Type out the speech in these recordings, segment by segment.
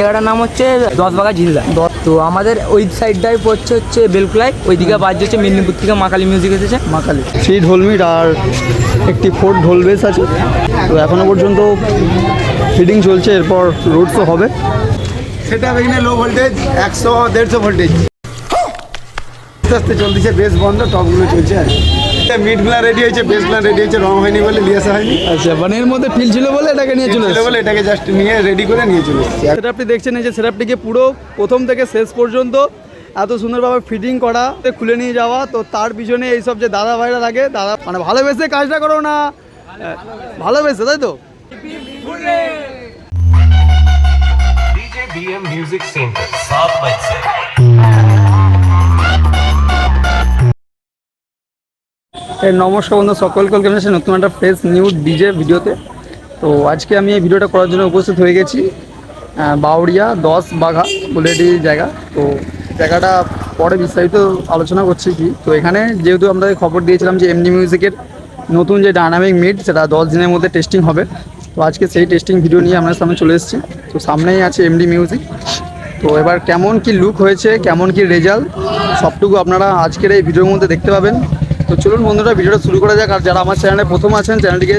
জায়গাটার নাম হচ্ছে দশবাগা ঝিলদা। তো আমাদের ওই সাইডটাই পড়ছে হচ্ছে বেলকুলাই ওইদিকে বাজছে হচ্ছে মেদিনীপুর থেকে মাকালি মিউজিক এসেছে মাকালি। থ্রি ঢোলমিট আর একটি ফোর ঢোল বেস আছে। তো এখনও পর্যন্ত ফিডিং চলছে এরপর রোড শো হবে। সেটা এখানে লো ভোল্টেজ একশো দেড়শো ভোল্টেজ আস্তে আস্তে চলতেছে বেশ বন্ধ টপগুলো চলছে আর মিটগুলা রেডি হয়েছে বেসগুলা রেডি হয়েছে রং হয়নি বলে নিয়ে আসা হয়নি। আচ্ছা মানে এর মধ্যে ফিল ছিল বলে এটাকে নিয়ে চলে ছিল বলে এটাকে জাস্ট নিয়ে রেডি করে নিয়ে চলে এসেছি। সেটআপটি দেখছেন এই যে সেটআপটিকে পুরো প্রথম থেকে শেষ পর্যন্ত এত সুন্দরভাবে ফিটিং করা তে খুলে নিয়ে যাওয়া তো তার পিছনে এইসব যে দাদা ভাইরা লাগে দাদা মানে ভালোবেসে কাজটা করো না ভালোবেসে তাই তো? DJ BM Music Center, South Mindset. নমস্কার বন্ধু ওয়েলকাম জানাচ্ছি নতুন একটা ফ্রেশ নিউ ডিজে ভিডিওতে। তো আজকে আমি এই ভিডিওটা করার জন্য উপস্থিত হয়ে গেছি বাউরিয়া দশ বাঘা বলে জায়গা। তো জায়গাটা পরে বিস্তারিত আলোচনা করছি কি। তো এখানে যেহেতু আমরা খবর দিয়েছিলাম যে এমনি মিউজিকের নতুন যে ডায়নামিক মিট সেটা দশ দিনের মধ্যে টেস্টিং হবে। তো আজকে সেই টেস্টিং ভিডিও নিয়ে আপনার সামনে চলে এসেছি। তো সামনেই আছে এমডি মিউজিক তো এবার কেমন কি লুক হয়েছে, কেমন কি রেজাল্ট সবটুকু আপনারা আজকের এই ভিডিওর মধ্যে দেখতে পাবেন। তো চলুন বন্ধুরা ভিডিওটা শুরু করা যাক। আর যারা আমার চ্যানেলে প্রথম আছেন চ্যানেলটিকে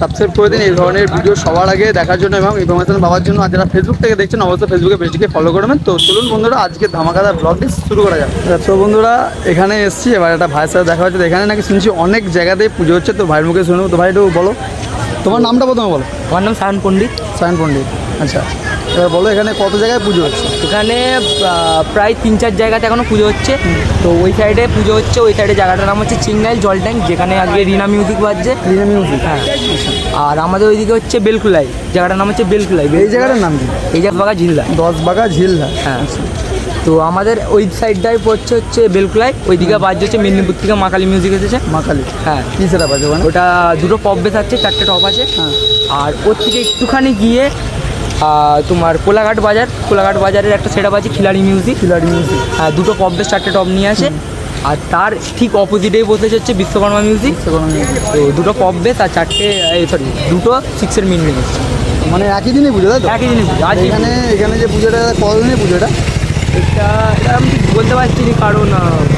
সাবস্ক্রাইব করে দিন। এই ধরনের ভিডিও সবার আগে দেখার জন্য এবং ইনফরমেশন পাওয়ার জন্য। আর যারা ফেসবুক থেকে দেখছেন অবশ্যই ফেসবুকে পেজটিকে ফলো করবেন তো চলুন বন্ধুরা আজকে ধামাকাদার ব্লগটি শুরু করা যাক। তো বন্ধুরা এখানে এসেছি। এবার একটা ভাইয়ের সাথে দেখা হচ্ছে। তো এখানে নাকি শুনছি অনেক জায়গাতেই পুজো হচ্ছে। তো ভাইয়ের মুখে শুনব। তো ভাই একটু বলো। তোমার নামটা প্রথমে বলো। আমার নাম সায়ন পণ্ডিত। সায়ন পণ্ডিত। আচ্ছা। এবার বলো এখানে কত জায়গায় পুজো হচ্ছে? এখানে প্রায় তিন চার জায়গাতে এখনও পুজো হচ্ছে। তো ওই সাইডে পুজো হচ্ছে ওই সাইডে জায়গাটার নাম হচ্ছে চিংনাইল জল ট্যাঙ্ক যেখানে আগে রিনা মিউজিক বাজছে। রিনা মিউজিক হ্যাঁ। আর আমাদের ওইদিকে হচ্ছে বেলকুলাই জায়গাটার নাম হচ্ছে বেলকুলাই। এই জায়গাটার নাম কি? এই জায়গা ঝিলদা দশ ঝিলধা হ্যাঁ। তো আমাদের ওই সাইডটাই পড়ছে হচ্ছে বেলকুলাই ওইদিকে বাজছে হচ্ছে মেদিনীপুর থেকে মাকালি মিউজিক এসেছে। মাখালি। হ্যাঁ। কি সেটা ওখানে ওটা দুটো পপ বেস আছে চারটে টপ আছে। হ্যাঁ। আর ওর থেকে একটুখানি গিয়ে তোমার কোলাঘাট বাজার কোলাঘাট বাজারের একটা সেটা আছে খিলাড়ি মিউজিক খিলাড়ি মিউজিক হ্যাঁ দুটো পপ বেস চারটে টপ নিয়ে আসে। আর তার ঠিক অপোজিটেই বসেছে হচ্ছে বিশ্বকর্মা মিউজিক তো দুটো পপ বেস আর চারটে সরি দুটো সিক্সের মিন নিয়ে মানে একই দিনে পুজো তাই তো? একই জিনিস আজ এখানে এখানে যে পুজোটা কদিনে পুজোটা? এটা আমি বলতে পারছি না কারণ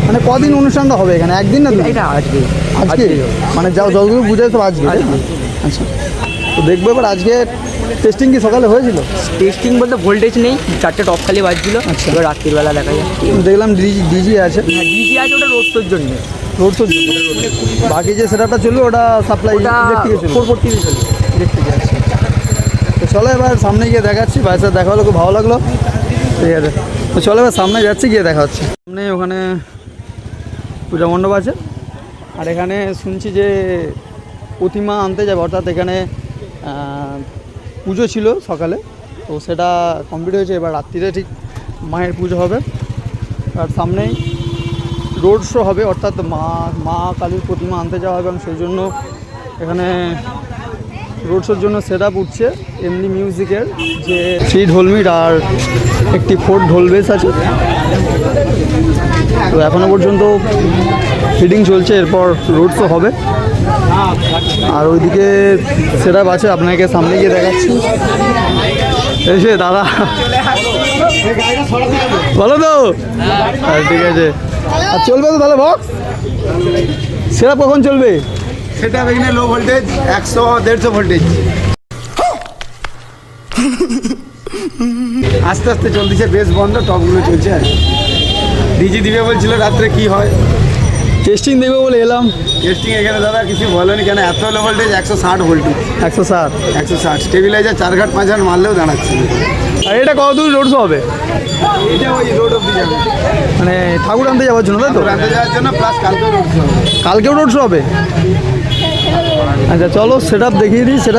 মানে কদিন অনুষ্ঠানটা হবে এখানে? একদিন না এটা আজকে। আজকে? মানে যাও যতগুলো পুজো সব আজকে। আচ্ছা। তো দেখব এবার আজকে টেস্টিং কি সকালে হয়েছিল? টেস্টিং বলতে ভোল্টেজ নেই চারটে টপ খালি বাজছিল আচ্ছা। এবার রাত্রিবেলা দেখা যাচ্ছে দেখলাম ডিজি ডিজি আছে। হ্যাঁ ডিজি আছে ওটা রোস্তর জন্য। রোড জন্য। বাকি যে সেটআপটা চলবে ওটা সাপ্লাই চলবে। ফোর ফোরটি চলবে। ইলেকট্রিকে আছে। তো চলো এবার সামনে গিয়ে দেখাচ্ছি ভাইয়ের সাথে দেখা হলো খুব ভালো লাগল। ঠিক আছে। তো চলো এবার সামনে যাচ্ছি গিয়ে দেখা হচ্ছে। সামনে ওখানে পূজা মণ্ডপ আছে। আর এখানে শুনছি যে প্রতিমা আনতে যাবে অর্থাৎ এখানে পুজো ছিল সকালে, তো সেটা কমপ্লিট হয়েছে। এবার রাত্রিতে ঠিক মায়ের পুজো হবে। আর সামনেই রোড শো হবে, অর্থাৎ মা মা কালীর প্রতিমা আনতে যাওয়া হবে। এবং সেই জন্য এখানে রোড শোর জন্য সেট আপ উঠছে এমনি মিউজিকের যে থ্রি ঢোলমিট আর একটি ফোর ঢোল বেস আছে। তো এখনও পর্যন্ত ফিডিং চলছে, এরপর রোড শো হবে। আর ওইদিকে সেটা আছে, আপনাকে সামনে গিয়ে দেখাচ্ছি। এসে দাদা। বলো তো। হ্যাঁ ঠিক আছে। আর চলবে তো তাহলে বক্স সেটা কখন চলবে? সেটা এখানে লো ভোল্টেজ একশো, দেড়শো ভোল্টেজ আস্তে আস্তে চলতেছে, বেশ বন্ধ টপগুলো চলছে আর ডিজি দিবে বলছিল, রাত্রে কি হয়? টেস্টিং দেখব বলে এলাম। টেস্টিং এখানে দাদা কিছু বলেনি কেন? এত লো ভোল্টেজ একশো ষাট ভোল্টেজ একশো ষাট। একশো ষাট। স্টেবিলাইজার চার ঘাট পাঁচ ঘাট মারলেও দাঁড়াচ্ছে। আর এটা কত দূর রোড শো হবে? এটা ওই রোড অব্দি যাবে। মানে ঠাকুর আনতে যাওয়ার জন্য তাই তো? রাতে যাওয়ার জন্য প্লাস কালকেও রোড হবে। কালকেও রোড শো হবে? আচ্ছা চলো সেট আপ দেখিয়ে দিই সেট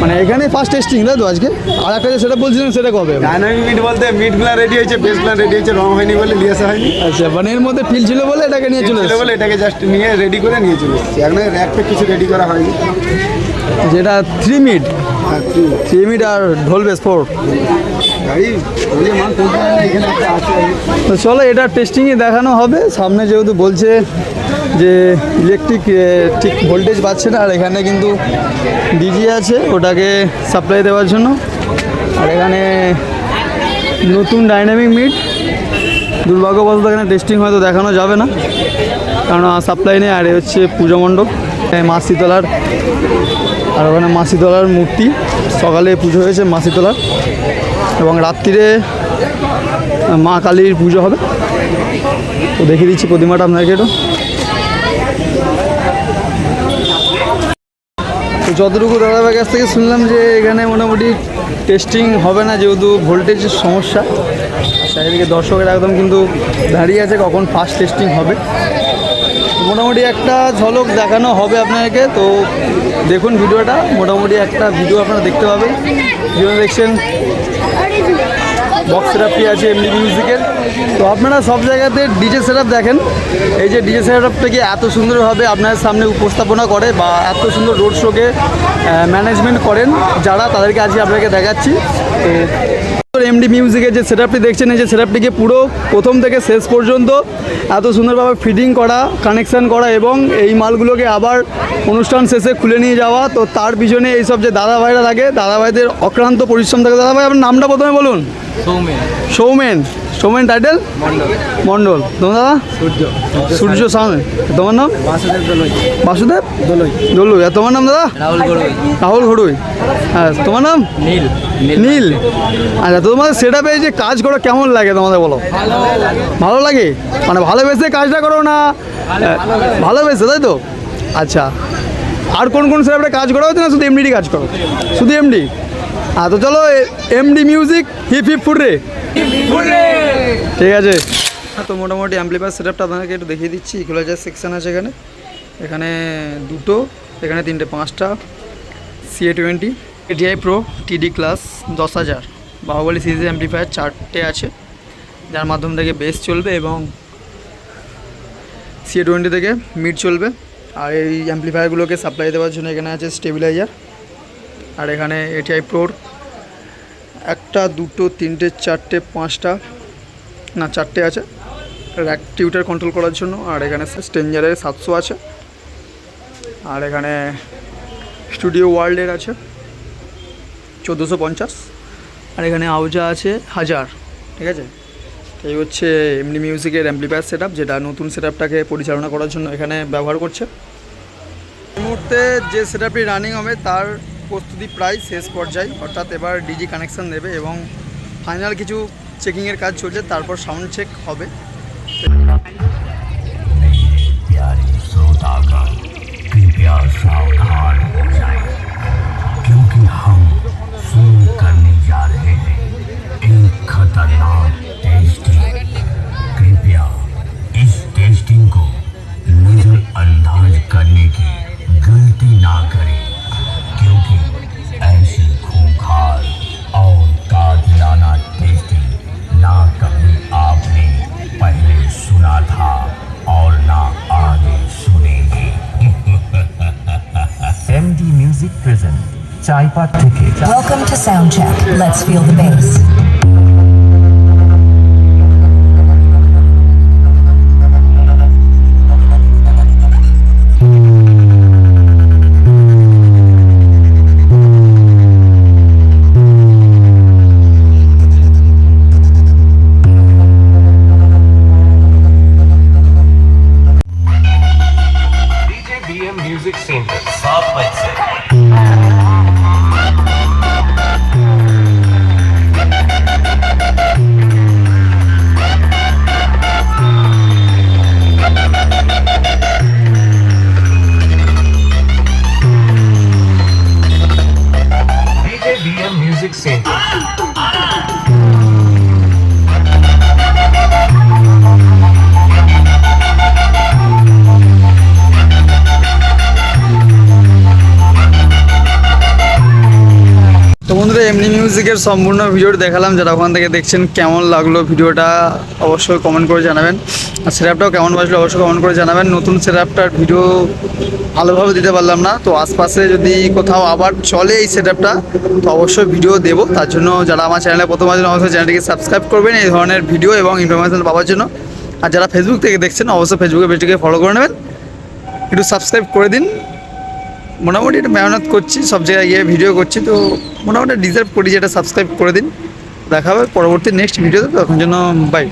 মানে এখানে ফার্স্ট টেস্টিং তাই তো আজকে? আর একটা সেটা বলছিলেন সেটা কবে? ডাইনামিক মিট বলতে মিট মিটগুলো রেডি হয়েছে বেসগুলো রেডি হয়েছে রং হয়নি বলে নিয়ে আসা হয়নি। আচ্ছা মানে এর মধ্যে ফিল ছিল বলে এটাকে নিয়ে চলে ছিল বলে এটাকে জাস্ট নিয়ে রেডি করে নিয়ে চলে এসেছি। এখন র্যাকটা কিছু রেডি করা হয়নি। যেটা থ্রি মিট থ্রি মিট আর ঢোল বেস ফোর তো চলো, এটা টেস্টিংয়ে দেখানো হবে। সামনে যেহেতু বলছে যে ইলেকট্রিক ঠিক ভোল্টেজ পাচ্ছে না, আর এখানে কিন্তু ডিজি আছে, ওটাকে সাপ্লাই দেওয়ার জন্য। আর এখানে নতুন ডাইনামিক মিট দুর্ভাগ্যবশত এখানে টেস্টিং হয়তো দেখানো যাবে না, কারণ সাপ্লাই নেই, আর হচ্ছে পুজো মণ্ডপ এই মা আর ওখানে মাসিতলার মূর্তি, সকালে পুজো হয়েছে মা শীতলার এবং রাত্রিরে মা কালীর পুজো হবে। তো দেখিয়ে দিচ্ছি প্রতিমাটা আপনাকে একটু। তো যতটুকু দাদাভাইয়ের কাছ থেকে শুনলাম যে এখানে মোটামুটি টেস্টিং হবে না, যেহেতু ভোল্টেজের সমস্যা। চারিদিকে দর্শকের একদম কিন্তু দাঁড়িয়ে আছে কখন ফার্স্ট টেস্টিং হবে। মোটামুটি একটা ঝলক দেখানো হবে আপনাকে তো দেখুন ভিডিওটা। মোটামুটি একটা ভিডিও আপনারা দেখতে পাবেন। ভিডিও দেখছেন বক্স সেটআপটি আছে এমনি মিউজিকের তো আপনারা সব জায়গাতে ডিজে সেটআপ দেখেন। এই যে ডিজে সেটআপটাকে এত সুন্দরভাবে আপনার সামনে উপস্থাপনা করে বা এত সুন্দর রোড শোকে ম্যানেজমেন্ট করেন যারা, তাদেরকে আজকে আপনাকে দেখাচ্ছি। এমডি মিউজিকের যে সেটআপটি দেখছেন, এই যে সেটআপটিকে পুরো প্রথম থেকে শেষ পর্যন্ত এত সুন্দরভাবে ফিটিং করা কানেকশান করা এবং এই মালগুলোকে আবার অনুষ্ঠান শেষে খুলে নিয়ে যাওয়া। তো তার পিছনে এইসব যে দাদা ভাইরা থাকে দাদা ভাইদের অক্রান্ত পরিশ্রম থাকে। দাদা ভাই আপনার নামটা প্রথমে বলুন। সৌমেন সৌমেন টাইটেল মণ্ডল তোমার দাদা? সূর্য সূর্য সামনে তোমার নাম? বাসুদেব দলই আর তোমার নাম দাদা? রাহুল ঘড়ুই হ্যাঁ তোমার নাম? নীল নীল আচ্ছা তোমাদের সেটা পেয়ে যে কাজ করো কেমন লাগে তোমাদের বলো? ভালো লাগে। মানে ভালোবেসে কাজটা করো না? ভালোবেসে তাই তো? আচ্ছা। আর কোন কোন সেটাপে কাজ করা হচ্ছে না শুধু এমডি কাজ করো? শুধু এমডি হ্যাঁ তো চলো এমডি মিউজিক হিপ হিপ ফুটরে ঠিক আছে। তো মোটামুটি অ্যাম্পলিফায়ার সেটআপটা আপনাদেরকে একটু দেখিয়ে দিচ্ছি। ইকুলাইজার সেকশন আছে এখানে। এখানে দুটো, এখানে তিনটে, পাঁচটা। CA twenty ATI pro TD class দশ হাজার। বাহুবলী সিরিজ অ্যাম্পলিফায়ার চারটে আছে। যার মাধ্যম থেকে বেস চলবে এবং সিএ টোয়েন্টি থেকে মিড চলবে। আর এই অ্যাম্পলিফায়ারগুলোকে সাপ্লাই দেওয়ার জন্য এখানে আছে স্টেবিলাইজার আর এখানে এটিআই প্রোর একটা, দুটো, তিনটে, চারটে, পাঁচটা, না, চারটে আছে। র্যাক টিউটার কন্ট্রোল করার জন্য। আর এখানে স্টেঞ্জারের সাতশো আছে। আর এখানে স্টুডিও ওয়ার্ল্ডের আছে। চোদ্দোশো পঞ্চাশ। আর এখানে আউজা আছে হাজার। ঠিক আছে? এই হচ্ছে এমনি মিউজিকের অ্যাম্পলিফায়ার সেট যেটা নতুন সেট পরিচালনা করার জন্য এখানে ব্যবহার করছে। মুহূর্তে যে সেট রানিং হবে, তার প্রস্তুতি প্রায় শেষ পর্যায়ে অর্থাৎ এবার ডিজি কানেকশন দেবে এবং ফাইনাল কিছু চেকিংয়ের কাজ চলছে তারপর সাউন্ড চেক হবে प्यारे श्रोतागण कृपया सावधान हो जाएं, क्योंकि हम চাইপাট থেকে Welcome to Soundcheck. Let's feel the bass. DJ BM Music Center, তো বন্ধুরা, এমনি মিউজিকের সম্পূর্ণ ভিডিওটা দেখালাম। যারা ওখান থেকে দেখছেন কেমন লাগল ভিডিওটা, অবশ্যই কমেন্ট করে জানাবেন। আর সেরাপটাও কেমন বাজলো, অবশ্যই কমেন্ট করে জানাবেন। নতুন সেরাপটার ভিডিও ভালোভাবে দিতে পারলাম না। তো আশপাশে যদি কোথাও আবার চলে এই সেটআপটা তো অবশ্যই ভিডিও দেবো। তার জন্য যারা আমার চ্যানেলে প্রথম আছেন, অবশ্যই চ্যানেলটিকে সাবস্ক্রাইব করবেন এই ধরনের ভিডিও এবং ইনফরমেশন পাওয়ার জন্য। আর যারা ফেসবুক থেকে দেখছেন, অবশ্যই ফেসবুকে পেজটিকে ফলো করে নেবেন। একটু সাবস্ক্রাইব করে দিন। মোটামুটি একটু মেহনত করছি, সব জায়গায় গিয়ে ভিডিও করছি। তো মোটামুটি ডিজার্ভ করি যেটা সাবস্ক্রাইব করে দিন। দেখা হবে পরবর্তী নেক্সট ভিডিওতে তখন জন্য বাই